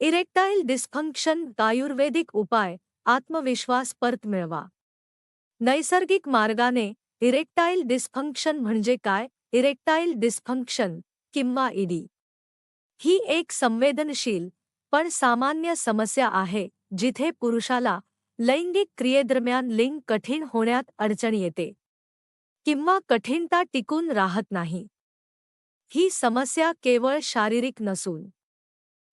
Erectile dysfunction आयुर्वेदिक उपाय, आत्मविश्वास परत मिळवा नैसर्गिक मार्गाने इरेक्टाईल डिस्फंक्शन म्हणजे काय? इरेक्टाईल डिस्फंक्शन किंवा इडी ही एक संवेदनशील, पण सामान्य समस्या आहे, जिथे पुरुषाला लैंगिक क्रियेदरम्यान लिंग कठीण होण्यात अडचण येते. किंवा कठीणता टिकून राहत नाही. ही समस्या केवळ शारीरिक नसून.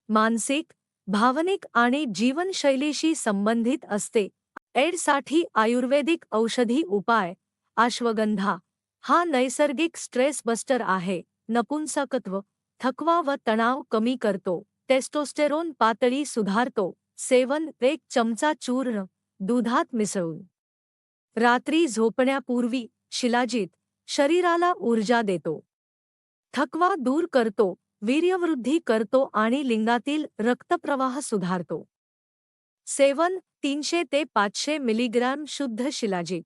मानसिक भावनिक आणि जीवनशैलीशी संबंधित असते. एडसाठी आयुर्वेदिक औषधी उपाय अश्वगंधा हा नैसर्गिक स्ट्रेस बस्टर आहे. नपुंसकत्व थकवा व तणाव कमी करतो. टेस्टोस्टेरोन पातळी सुधारतो. सेवन एक चमचा चूर्ण दुधात मिसळून. रात्री झोपण्यापूर्वी शिलाजीत शरीराला ऊर्जा देतो. थकवा दूर करतो. वीर्यवृद्धी करतो आणि लिंगातील रक्तप्रवाह सुधारतो. सेवन तीनशे ते पाचशे मिलीग्रॅम शुद्ध शिलाजीत.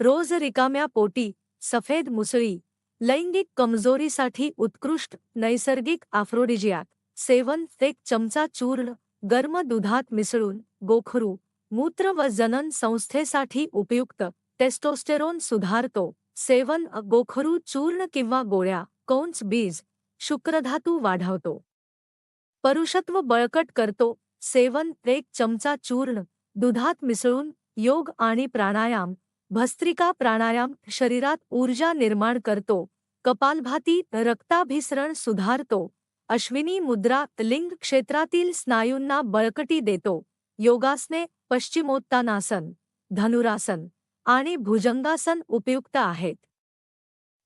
रोज रिकाम्या पोटी सफेद मुसळी लैंगिक कमजोरीसाठी उत्कृष्ट नैसर्गिक आफ्रोडिजियाक. सेवन एक चमचा चूर्ण गर्म दुधात मिसळून गोखरू मूत्र व जनन संस्थेसाठी उपयुक्त टेस्टोस्टेरोन सुधारतो. सेवन गोखरू चूर्ण किंवा गोळ्या कौंस बीज शुक्रधातू वाढवतो. परुषत्व बळकट करतो. सेवन एक चमचा चूर्ण दुधात मिसळून योग आणि प्राणायाम भस्त्रिका प्राणायाम शरीरात ऊर्जा निर्माण करतो. कपालभाती रक्ताभिसरण सुधारतो. अश्विनी मुद्रा लिंग क्षेत्रातील स्नायूंना बळकटी देतो. योगासने पश्चिमोत्तानासन धनुरासन आणि भुजंगासन उपयुक्त आहेत.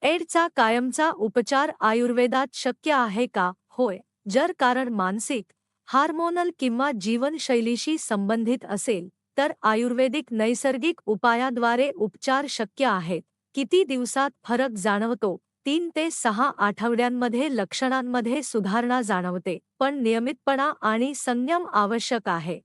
एडचा कायमचा उपचार आयुर्वेदात शक्य आहे का? होय. जर कारण मानसिक हार्मोनल किंवा जीवनशैलीशी संबंधित असेल तर आयुर्वेदिक नैसर्गिक उपायाद्वारे उपचार शक्य आहेत. किती दिवसात फरक जाणवतो? तीन ते सहा आठवड्यांमध्ये लक्षणांमध्ये सुधारणा जाणवते पण नियमितपणा आणि संयम आवश्यक आहे.